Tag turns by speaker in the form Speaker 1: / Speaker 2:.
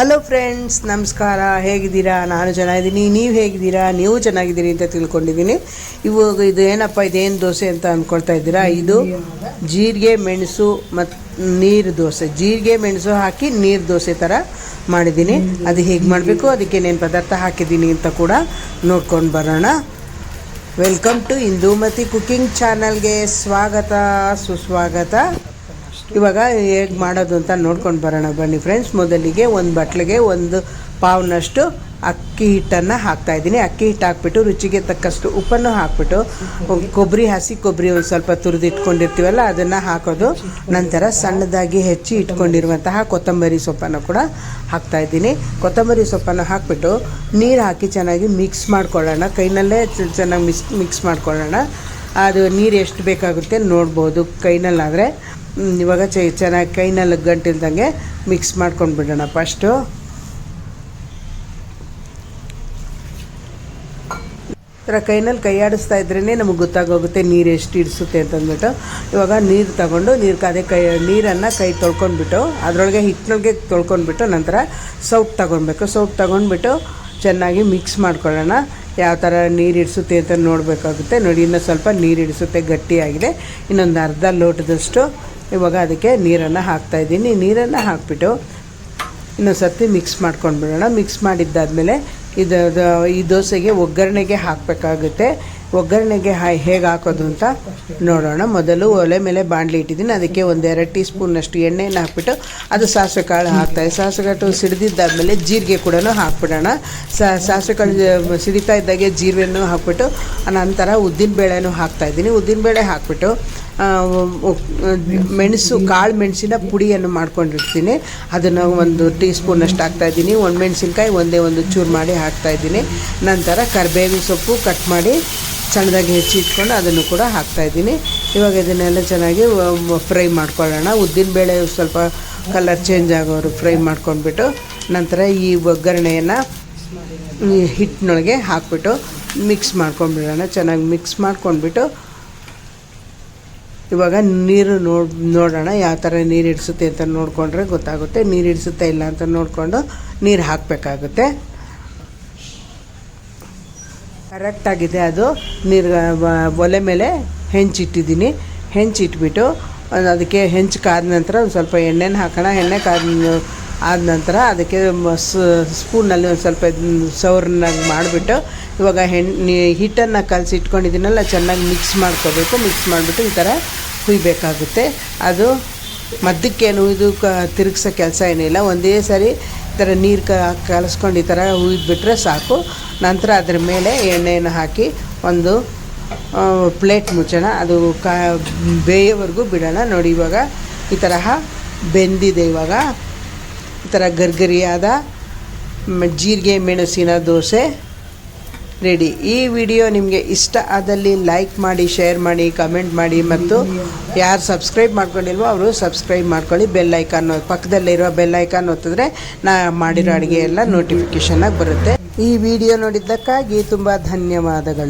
Speaker 1: Hello friends ನಮಸ್ಕಾರ. ಹೇಗಿದ್ದೀರಾ? ನಾನು ಚೆನ್ನಾಗಿದ್ದೀನಿ. ನೀವು ಹೇಗಿದ್ದೀರಾ? ನೀವು ಚೆನ್ನಾಗಿದ್ದೀರಿ ಅಂತ ತಿಳ್ಕೊಂಡಿದ್ದೀನಿ. ಇವಾಗ ಇದು ಏನಪ್ಪ? ಇದೇನು ದೋಸೆ ಅಂತ ಅಂದ್ಕೊಳ್ತಾ ಇದ್ದೀರಾ? ಇದು ಜೀರಿಗೆ, ಮೆಣಸು ಮತ್ತು ನೀರು ದೋಸೆ. ಜೀರಿಗೆ, ಮೆಣಸು ಹಾಕಿ ನೀರು ದೋಸೆ ಥರ ಮಾಡಿದ್ದೀನಿ. ಅದು ಹೇಗೆ ಮಾಡಬೇಕು? ಅದಕ್ಕೆ ಏನೇನು ಪದಾರ್ಥ ಹಾಕಿದ್ದೀನಿ ಅಂತ ಕೂಡ ನೋಡ್ಕೊಂಡು ಬರೋಣ. ವೆಲ್ಕಮ್ ಟು ಇಂದೂಮತಿ ಕುಕ್ಕಿಂಗ್ ಚಾನಲ್ಗೆ ಸ್ವಾಗತ, ಸುಸ್ವಾಗತ. ಇವಾಗ ಹೇಗೆ ಮಾಡೋದು ಅಂತ ನೋಡ್ಕೊಂಡು ಬರೋಣ. ಬನ್ನಿ ಫ್ರೆಂಡ್ಸ್ ಮೊದಲಿಗೆ ಒಂದು ಬಟ್ಲಿಗೆ ಒಂದು ಪಾವ್ನಷ್ಟು ಅಕ್ಕಿ ಹಿಟ್ಟನ್ನು ಹಾಕ್ತಾ ಇದ್ದೀನಿ. ಅಕ್ಕಿ ಹಿಟ್ಟು ಹಾಕ್ಬಿಟ್ಟು ರುಚಿಗೆ ತಕ್ಕಷ್ಟು ಉಪ್ಪನ್ನು ಹಾಕ್ಬಿಟ್ಟು, ಕೊಬ್ಬರಿ, ಹಸಿ ಕೊಬ್ಬರಿ ಒಂದು ಸ್ವಲ್ಪ ತುರಿದು ಇಟ್ಕೊಂಡಿರ್ತೀವಲ್ಲ ಅದನ್ನು ಹಾಕೋದು. ನಂತರ ಸಣ್ಣದಾಗಿ ಹೆಚ್ಚಿ ಇಟ್ಕೊಂಡಿರುವಂತಹ ಕೊತ್ತಂಬರಿ ಸೊಪ್ಪನ್ನು ಕೂಡ ಹಾಕ್ತಾ ಇದ್ದೀನಿ. ಕೊತ್ತಂಬರಿ ಸೊಪ್ಪನ್ನು ಹಾಕ್ಬಿಟ್ಟು ನೀರು ಹಾಕಿ ಚೆನ್ನಾಗಿ ಮಿಕ್ಸ್ ಮಾಡ್ಕೊಳ್ಳೋಣ. ಕೈನಲ್ಲೇ ಚೆನ್ನಾಗಿ ಮಿಕ್ಸ್ ಮಿಕ್ಸ್ ಮಾಡ್ಕೊಳ್ಳೋಣ. ಅದು ನೀರು ಎಷ್ಟು ಬೇಕಾಗುತ್ತೆ ನೋಡ್ಬೋದು ಕೈನಲ್ಲಾದರೆ. ಇವಾಗ ಚೆ, ಚೆನ್ನಾಗಿ ಕೈನಲ್ಲಿ ಗಂಟಿಲ್ದಂಗೆ ಮಿಕ್ಸ್ ಮಾಡ್ಕೊಂಡು ಬಿಡೋಣ ಫಸ್ಟು ಥರ ಕೈನಲ್ಲಿ ಕೈ ಆಡಿಸ್ತಾ ಇದ್ರೇ ನಮಗೆ ಗೊತ್ತಾಗೋಗುತ್ತೆ ನೀರು ಎಷ್ಟು ಇಡಿಸುತ್ತೆ ಅಂತಂದ್ಬಿಟ್ಟು. ಇವಾಗ ನೀರು ತಗೊಂಡು ನೀರು ಕಾದೆ ಕೈ, ನೀರನ್ನು ಕೈ ತೊಳ್ಕೊಂಡ್ಬಿಟ್ಟು, ಅದರೊಳಗೆ ಹಿಟ್ಟಿನೊಳಗೆ ತೊಳ್ಕೊಂಡ್ಬಿಟ್ಟು ನಂತರ ಸೌಟ್ ತಗೊಳ್ಬೇಕು ಸೌಟ್ ತಗೊಂಡ್ಬಿಟ್ಟು ಚೆನ್ನಾಗಿ ಮಿಕ್ಸ್ ಮಾಡ್ಕೊಳ್ಳೋಣ. ಯಾವ ಥರ ನೀರು ಇಡಿಸುತ್ತೆ ಅಂತ ನೋಡಬೇಕಾಗುತ್ತೆ. ನೋಡಿ, ಇನ್ನೂ ಸ್ವಲ್ಪ ನೀರು ಇಡಿಸುತ್ತೆ, ಗಟ್ಟಿಯಾಗಿದೆ. ಇನ್ನೊಂದು ಅರ್ಧ ಲೋಟದಷ್ಟು ಇವಾಗ ಅದಕ್ಕೆ ನೀರನ್ನು ಹಾಕ್ತಾಯಿದ್ದೀನಿ ನೀರನ್ನು ಹಾಕ್ಬಿಟ್ಟು ಇನ್ನೊಂದು ಸರ್ತಿ ಮಿಕ್ಸ್ ಮಾಡ್ಕೊಂಡು ಬಿಡೋಣ ಮಿಕ್ಸ್ ಮಾಡಿದ್ದಾದಮೇಲೆ ಇದು, ಈ ದೋಸೆಗೆ ಒಗ್ಗರಣೆಗೆ ಹಾಕಬೇಕಾಗುತ್ತೆ. ಒಗ್ಗರಣೆಗೆ ಹಾಯ್ ಹೇಗೆ ಹಾಕೋದು ಅಂತ ನೋಡೋಣ. ಮೊದಲು ಒಲೆ ಮೇಲೆ ಬಾಣಲಿ ಇಟ್ಟಿದ್ದೀನಿ. ಅದಕ್ಕೆ ಒಂದೆರಡು ಟೀ ಸ್ಪೂನಷ್ಟು ಎಣ್ಣೆಯನ್ನು ಹಾಕ್ಬಿಟ್ಟು ಅದು ಸಾಸಿವೆ ಕಾಳು ಹಾಕ್ತಾಯಿದೆ ಸಾಸಿವೆ ಕಾಳು ಸಿಡಿದಿದ್ದಾದಮೇಲೆ ಜೀರಿಗೆ ಕೂಡ ಹಾಕ್ಬಿಡೋಣ. ಸಾಸಿವೆ ಕಾಳು ಸಿಡಿತಾ ಇದ್ದಾಗೆ ಜೀರಿಗೆನೂ ಹಾಕ್ಬಿಟ್ಟು, ನಂತರ ಉದ್ದಿನಬೇಳೆನೂ ಹಾಕ್ತಾಯಿದ್ದೀನಿ ಉದ್ದಿನಬೇಳೆ ಹಾಕ್ಬಿಟ್ಟು ಮೆಣಸು, ಕಾಳು ಮೆಣಸಿನ ಪುಡಿಯನ್ನು ಮಾಡ್ಕೊಂಡಿರ್ತೀನಿ. ಅದನ್ನು ಒಂದು ಟೀ ಸ್ಪೂನಷ್ಟು ಹಾಕ್ತಾಯಿದ್ದೀನಿ ಒಂದು ಮೆಣಸಿನ್ಕಾಯಿ ಒಂದೇ ಒಂದು ಚೂರು ಮಾಡಿ ಹಾಕ್ತಾಯಿದ್ದೀನಿ ನಂತರ ಕರಿಬೇವಿನ ಸೊಪ್ಪು ಕಟ್ ಮಾಡಿ ಸಣ್ಣದಾಗಿ ಹೆಚ್ಚಿ ಇಟ್ಕೊಂಡು ಅದನ್ನು ಕೂಡ ಹಾಕ್ತಾಯಿದ್ದೀನಿ ಇವಾಗ ಇದನ್ನೆಲ್ಲ ಚೆನ್ನಾಗಿ ಫ್ರೈ ಮಾಡ್ಕೊಳ್ಳೋಣ. ಉದ್ದಿನಬೇಳೆ ಸ್ವಲ್ಪ ಕಲರ್ ಚೇಂಜ್ ಆಗೋರು ಫ್ರೈ ಮಾಡ್ಕೊಂಡ್ಬಿಟ್ಟು ನಂತರ ಈ ಒಗ್ಗರಣೆಯನ್ನು ಹಿಟ್ಟಿನೊಳಗೆ ಹಾಕ್ಬಿಟ್ಟು ಮಿಕ್ಸ್ ಮಾಡ್ಕೊಂಡ್ಬಿಡೋಣ. ಚೆನ್ನಾಗಿ ಮಿಕ್ಸ್ ಮಾಡ್ಕೊಂಡ್ಬಿಟ್ಟು ಇವಾಗ ನೀರು ನೋಡ್, ನೋಡೋಣ ಯಾವ ಥರ ನೀರು ಹಿಡಿಸುತ್ತೆ ಅಂತ ನೋಡಿಕೊಂಡ್ರೆ ಗೊತ್ತಾಗುತ್ತೆ. ನೀರು ಹಿಡಿಸುತ್ತೆ ಇಲ್ಲ ಅಂತ ನೋಡಿಕೊಂಡು ನೀರು ಹಾಕಬೇಕಾಗುತ್ತೆ. ಕರೆಕ್ಟಾಗಿದೆ ಅದು. ನೀರು ಒಲೆ ಮೇಲೆ ಹೆಂಚಿಟ್ಟಿದ್ದೀನಿ ಹೆಂಚಿಟ್ಬಿಟ್ಟು ಅದು ಅದಕ್ಕೆ ಹೆಂಚು ಕಾದ ನಂತರ ಒಂದು ಸ್ವಲ್ಪ ಎಣ್ಣೆನ ಹಾಕೋಣ. ಎಣ್ಣೆ ಕಾದ ಆದ ನಂತರ ಅದಕ್ಕೆ ಸ್ಪೂನಲ್ಲಿ ಒಂದು ಸ್ವಲ್ಪ ಸೌರನ್ನಾಗಿ ಮಾಡಿಬಿಟ್ಟು, ಇವಾಗ ಹೆಣ್ಣು ಹಿಟ್ಟನ್ನು ಕಲಸಿ ಇಟ್ಕೊಂಡಿದ್ದೀನಲ್ಲ, ಚೆನ್ನಾಗಿ ಮಿಕ್ಸ್ ಮಾಡ್ಕೋಬೇಕು. ಮಿಕ್ಸ್ ಮಾಡಿಬಿಟ್ಟು ಈ ಥರ ಹುಯ್ಬೇಕಾಗುತ್ತೆ. ಅದು ಮದ್ದಕ್ಕೇನು, ಇದು ಕ, ತಿರುಗ್ಸೋ ಕೆಲಸ ಏನಿಲ್ಲ. ಒಂದೇ ಸಾರಿ ಥರ ನೀರು ಕಲಸ್ಕೊಂಡು ಈ ಥರ ಹುಯ್ದುಬಿಟ್ರೆ ಸಾಕು. ನಂತರ ಅದ್ರ ಮೇಲೆ ಎಣ್ಣೆಯನ್ನು ಹಾಕಿ ಒಂದು ಪ್ಲೇಟ್ ಮುಚ್ಚೋಣ. ಅದು ಕಾ, ಬೇಯೋವರೆಗೂ ಬಿಡೋಣ. ನೋಡಿ, ಇವಾಗ ಈ ತರಹ ಬೆಂದಿದೆ ಇವಾಗ. ಈ ಥರ ಗರ್ಗರಿಯಾದ ಜೀರಿಗೆ, ಮೆಣಸಿನ ದೋಸೆ. ರೆಡಿ. ಈ ವಿಡಿಯೋ ನಿಮಗೆ ಇಷ್ಟ ಆದಲ್ಲಿ ಲೈಕ್ ಮಾಡಿ ಶೇರ್ ಮಾಡಿ ಕಮೆಂಟ್ ಮಾಡಿ ಮತ್ತು ಯಾರು ಸಬ್ಸ್ಕ್ರೈಬ್ ಮಾಡ್ಕೊಂಡಿಲ್ವೋ ಅವರು ಸಬ್ಸ್ಕ್ರೈಬ್ ಮಾಡ್ಕೊಳ್ಳಿ. ಬೆಲ್ ಐಕಾನ್ ಪಕ್ಕದಲ್ಲಿರುವ ಬೆಲ್ ಐಕಾನ್ ಒತ್ತಿದ್ರೆ ನಾ ಮಾಡಿರೋ ಅಡುಗೆ ಎಲ್ಲ ನೋಟಿಫಿಕೇಷನಾಗಿ ಬರುತ್ತೆ. ಈ ವಿಡಿಯೋ ನೋಡಿದ್ದಕ್ಕಾಗಿ ತುಂಬ ಧನ್ಯವಾದಗಳು.